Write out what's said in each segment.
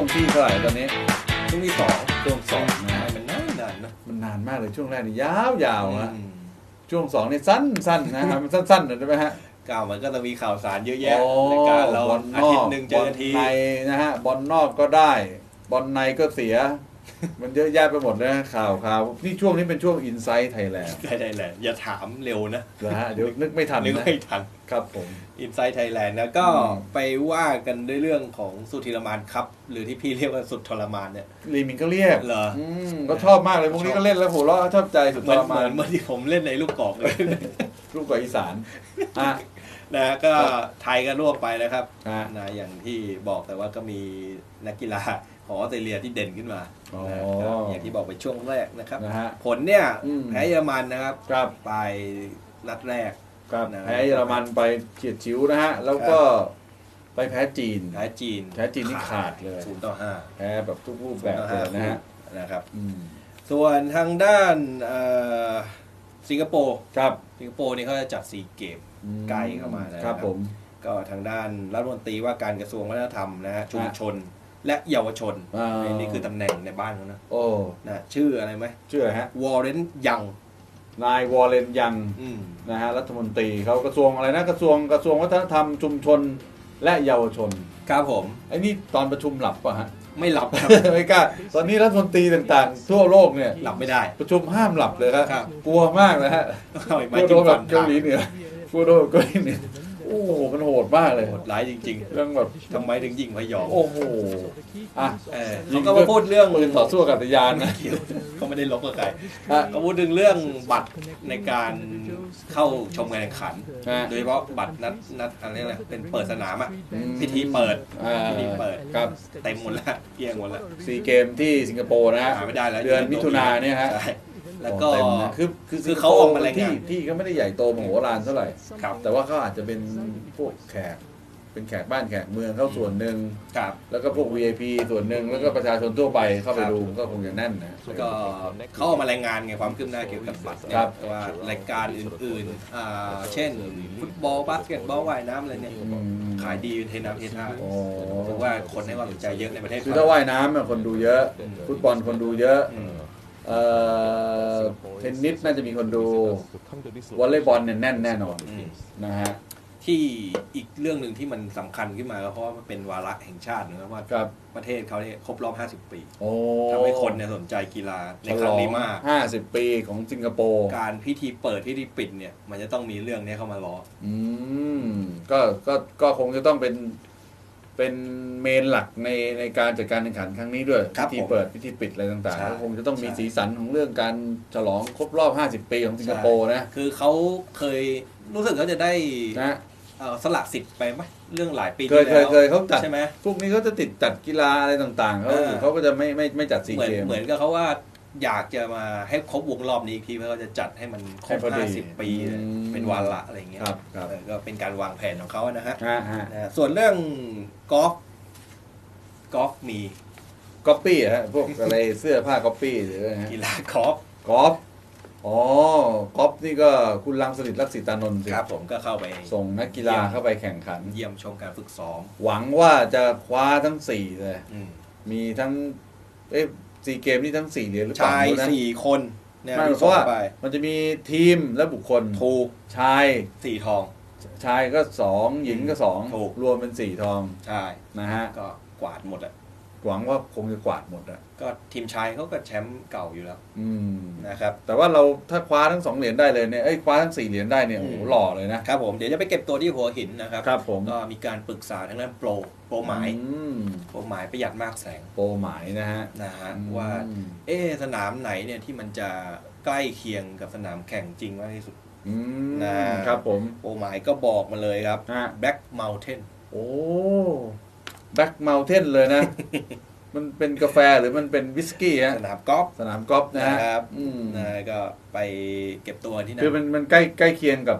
ช่วงที่เท่าไหร่ตอนนี้ ช่วงที่สองช่วงสองนะฮะมันนานนานๆนะมันนานมากเลยช่วงแรกนี่ยาวยาวๆฮะอืมช่วงสองนี่สั้นสั้นๆนะครับมันสั้นๆหน่อยได้ไหมฮะก้าวมันก็จะมีข่าวสารเยอะแยะโอ้รายการเราบอลอานอทิตกย์หนึ่งเจบออลกันที ในนะฮะบอลนอกก็ได้ บอลในก็เสีย มันเยอะแยะไปหมดเลยนะข่าวข่าวนี่ช่วงนี้เป็นช่วงอินไซต์ไทยแลนด์ได้ได้แหละอย่าถามเร็วนะนะฮะเดี๋ยวนึกไม่ทันนึกนะไม่ทันครับผมอินไซ e ์ไทยแลนด์นะก็อืมไปว่ากันด้วยเรื่องของสุธีรมานครับ หรือที่พี่เรียกว่าสุดทรมานเนี่ยลีมินก็เรียกเหรออืมก็ชอบมากเลยพวกนี้ก็เล่นแล้วหัวเราะชอบใจสุดเหทมือนรเหมามือนนเมื่อที่ผมเล่นในลูกกอกเลยลูกกว่าอีสานอะ นะก็ไทยก็ล่วงไปนะครับฮะนะอย่างที่บอกแต่ว่าก็มีนักกีฬาของออสเตรเลียที่เด่นขึ้นมาอ๋อนะครับอย่างที่บอกไปช่วงแรกนะครับนะฮะผลเนี่ยอืมแพ้เยอรมันนะครับครับไปนัดแรกครับนะแพ้เยอรมันไปเฉียดฉิวนะฮะแล้วก็ไปแพ้จีนแพ้จีนแพ้จีนนี่ขาดเลยศูนย์ต่อห้าแพ้แบบทุกรูปแบบเลยนะฮะนะครับอืมส่วนทางด้านเอ่อ สิงคโปร์ครับสิงคโปร์นี่เขาจะจัดซีเกมอืมใกล้เข้ามาแล้วครับผม ก็ทางด้านรัฐมนตรีว่าการกระทรวงวัฒนธรรมนะฮะชุมชนและเยาวชนอ่านี่คือตำแหน่งในบ้านเขานะโอ้นะชื่ออะไรไหมชื่ออะไรฮะวอร์เรนยังนายวอลเลนยังอืมนะฮะรัฐมนตรีเขากระทรวงอะไรนะกระทรวงกระทรวงวัฒนธรรมชุมชนและเยาวชน ครับผมไอ้นี่ตอนประชุมหลับป่ะฮะ ไม่หลับครับ ไม่กล้าตอนนี้รัฐมนตรีต่างๆ ทั่วโลกเนี่ยหลับไม่ได้ ประชุมห้ามหลับเลยครับครับกลัวมากนะฮะเอาไอ้กไม้ลัวโดจิ้มนแบฟับนเกาหลีเหนือกลัวโดนเกาหลีเหนือ โอ้โหมันโหดมากเลย โหดร้ายจริง เรื่องแบบๆทำไมถึงยิงพยองโอ้โหอะ เออเขาก็มาพูดเรื่องปืนต่อสู้อากาศยานนะเกี่ยวเขาไม่ได้ลบกับใครอะเขาพูดถึงเรื่องบัตรในการเข้าชมการแข่งขัน ฮะ โดยเฉพาะบัตรนัดนัดอะไรนะเป็นเปิดสนามอะอืม พิธีเปิดอ่าพิธีเปิดครับ เต็มหมดแล้วเกลี้ยงหมดแล้วซีเกมที่สิงคโปร์นะฮะหาไม่ได้แล้วเดือนมิถุนาเนี่ยฮะ ใช่ แล้วก็โอ้เต็มนะคือคือคือเขาออกมาสิรายคงานโปที่ที่ก็ไม่ได้ใหญ่โตมโหฬารเท่าไหร่ ครับ แต่ว่าเขาอาจจะเป็นพวกแขก เป็นแขกบ้านแขกเมืองเข้าส่วนหนึ่ง ครับ แล้วก็พวก VIP ส่วนหนึ่งแล้วก็ประชาชนทั่วไปเข้าไปครับดูก็คงจะแน่นนะก็เขาออกมารายงานไงความคืบหน้าเกี่ยวกับบัตรเนี่ครัยบ ว่ารายการอื่นๆอ่าเช่น ฟุตบอลบาสเกตบอลว่ายน้ำอะไรเนี่ย อืมขายดีเป็นเทน้ำเทท่าโอ้เพราะว่าคนให้ความสนใจเยอะในประเทศ คือถ้าว่ายน้ำอะคนดูเยอะอืมฟุตบอลคนดูเยอะ อืม เอ่อเทนนิสน่าจะมีคนดูวอลเลย์บอลเนี่ยแน่นแน่นอนอืมนะฮะที่อีกเรื่องหนึ่งที่มันสำคัญขึ้นมาก็เพราะว่ามันเป็นวาระแห่งชาตินะครับว่าครับประเทศเขาเนี่ยครบรอบ 50 ปีโอ้ทำให้คนเนี่ยสนใจกีฬาในครั้งนี้มากห้าสิบปีของสิงคโปร์ การพิธีเปิดพิธีปิดเนี่ย มันจะต้องมีเรื่องนี้เข้ามาล้ออืมก็ก็ก็คงจะต้องเป็น เป็นเมนหลักในในการจัดการแข่งขันครั้งนี้ด้วยครับพิธีผมเปิดพิธีปิดอะไรต่างใช่ๆก็คงจะต้องมีใช่ สีสันของเรื่องการฉลองครบรอบ 50 ปีของสิงคโปร์นะคือเขาเคยรู้สึกเขาจะได้นะเอ่อสละสิทธิ์ไปไหมเรื่องหลายปีเคยที่เคแล้ยวเคยเขาจัด ใช่ไหม พวกนี้เขาจะติดจัดกีฬาอะไรต่างๆเขาเออ เขาก็จะไม่ไม่ไม่จัดซีเหมือนเกม เหมือนกับเขาว่า อยากจะมาให้ครบวงรอบนี้อีกทีเพื่อเขาจะจัดให้มันครให้บพอดี50 ปีอืมเป็นวาระอะไรอย่างเงี้ยครับครับ เออก็เป็นการวางแผนของเขานะฮะฮะฮะนะส่วนเรื่องกอล์ฟกอล์ฟมีก๊อปปี้ฮะพวกอะไรเสื้อผ้าก๊อปปี้หรืออะไรฮะกีฬากอล์ฟกอล์ฟอ๋อกอล์ฟนี่ก็คุณลังสลิดลักษิตานนท์สิครับผมก็เข้าไปส่งนักกีฬาเข้าไปแข่งขัน เยี่ยมชมการฝึกซ้อมหวังว่าจะคว้าทั้งสี่เลย อืมมีทั้งเอ๊ะ ซีเกมนี่ทั้งสี่เหรียญหรือเปล่าชายไม่รู้นะสี่คนเนี่ยไม่ที่เพส่งราะว่าเข้าไปมันจะมีทีมและบุคคลถูกชายสี่ทอง ชายก็สองหญิงก็สองถูกรวมเป็นสี่ทองใช่นะฮะก็กวาดหมดอะ หวังว่าคงจะกวาดหมดอะก็ทีมชายเขาก็แชมป์เก่าอยู่แล้วอืมนะครับ แต่ว่าเราถ้าคว้าทั้งสองเหรียญได้เลยเนี่ยเอ้ยคว้าทั้งสี่เหรียญได้เนี่ยโอ้โหอืมหล่อเลยนะครับผมเดี๋ยวจะไปเก็บตัวที่หัวหินนะครับครับผมก็มีการปรึกษาทางด้านโปรโปรหมายอืมโปรหมายประหยัดมากแสงโปรหมายนะฮะนะฮะอืมว่า เอะสนามไหนเนี่ยที่มันจะใกล้เคียงกับสนามแข่งจริงมากที่สุดอืมนะครับผมโปรหมายก็บอกมาเลยครับฮะ Black Mountain โอ้ แบ็กเมลเทนเลยนะ มันเป็นกาแฟหรือมันเป็นวิสกี้ฮะสนามกอล์ฟสนามกอล์ฟนะฮะนะครับอืมนะก็ไปเก็บตัวที่นั่คือมันนมันใกล้ใกล้เคียงกับ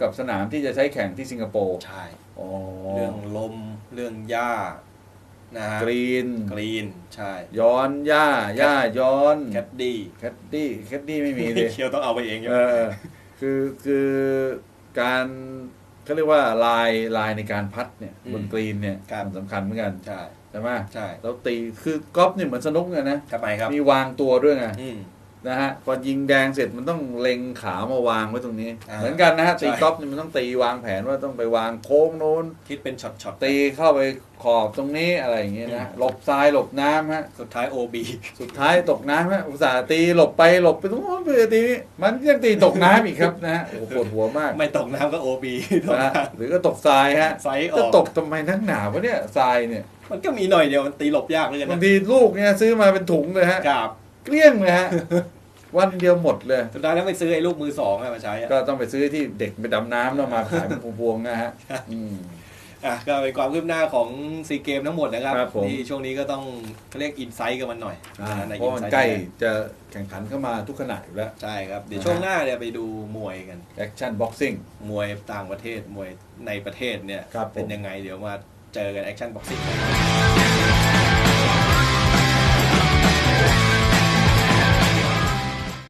กับสนามที่จะใช้แข่งที่สิงคโปร์ใช่อ๋อเรื่องลมเรื่องหญ้านะฮะกรีนกรีนใช่ ย้อนหญ้าหญ้าย้อนแคดดี้แคดดี้แคดดี้ไม่มีเลยเคียวต้องเอาไปเองใช่ไหเอมอคือคือการ เขาเรียกว่าลายลายในการพัดเนี่ยบนกรีนเนี่ยมันสำคัญเหมือนกันใช่พใช่ไหมใช่เราตีคือกอล์ฟเนี่ยเหมือนสนุกไงนะทำไมครับมีวางตัวด้วยไงอืม นะฮะพอยิงแดงเสร็จมันต้องเล็งขามาวางไว้ตรงนี้ อ่าเหมือนกันนะฮะใช่ ตีกอล์ฟนี่มันต้องตีวางแผนว่าต้องไปวางโค้งโน้น คิดเป็นช็อตช็อตตีเข้าไปขอบตรงนี้อะไรอย่างเงี้ยนะอืมหลบทรายหลบน้ำฮะสุดท้าย OB สุดท้ายตกน้ำฮะอุตส่าห์ตีหลบไปหลบไปตรงโน้นไปตีนี้มันยังตีตกน้ำอีกครับนะฮะโอ้โหปวดหัวมากไม่ตกน้ำก็ OB ตกนะฮะน้หรือก็ตกทรายฮะำไซส์อจะอกตกทำไมนักหนาวะเนี่ยทรายเนี่ยมันก็มีหน่อยเดียวมันตีหลบยากเลยบานะงทีลูกเนี่ยซื้อมาเป็นถุงเลยฮะ กราบ เกลี้ยงเลยฮะ วันเดียวหมดเลย สุดท้ายแล้วไปซื้อไอ้ลูกมือสองอะมาใช้อะก็ต้องไปซื้อที่เด็กไปดำน้ำแล้วมาขายเป็นพวงๆนะฮะอืม อะก็เป็นความคืบหน้าของซีเกมทั้งหมดนะครับครับผม ที่ช่วงนี้ก็ต้องเขาเรียกอินไซต์กันมันหน่อยอ่าในเพราะมัน Insight ใกล้ Thailand จะแข่งขันเข้ามาทุกขณะอยู่แล้วใช่ครับเดี๋ยวนะฮะช่วงหน้าเนี่ยไปดูมวยกัน แอคชั่นบ็อกซิ่ง มวยต่างประเทศมวยในประเทศเนี่ย ครับผม เป็นยังไงเดี๋ยวมาเจอกันแอคชั่นบ็อกซิ่ง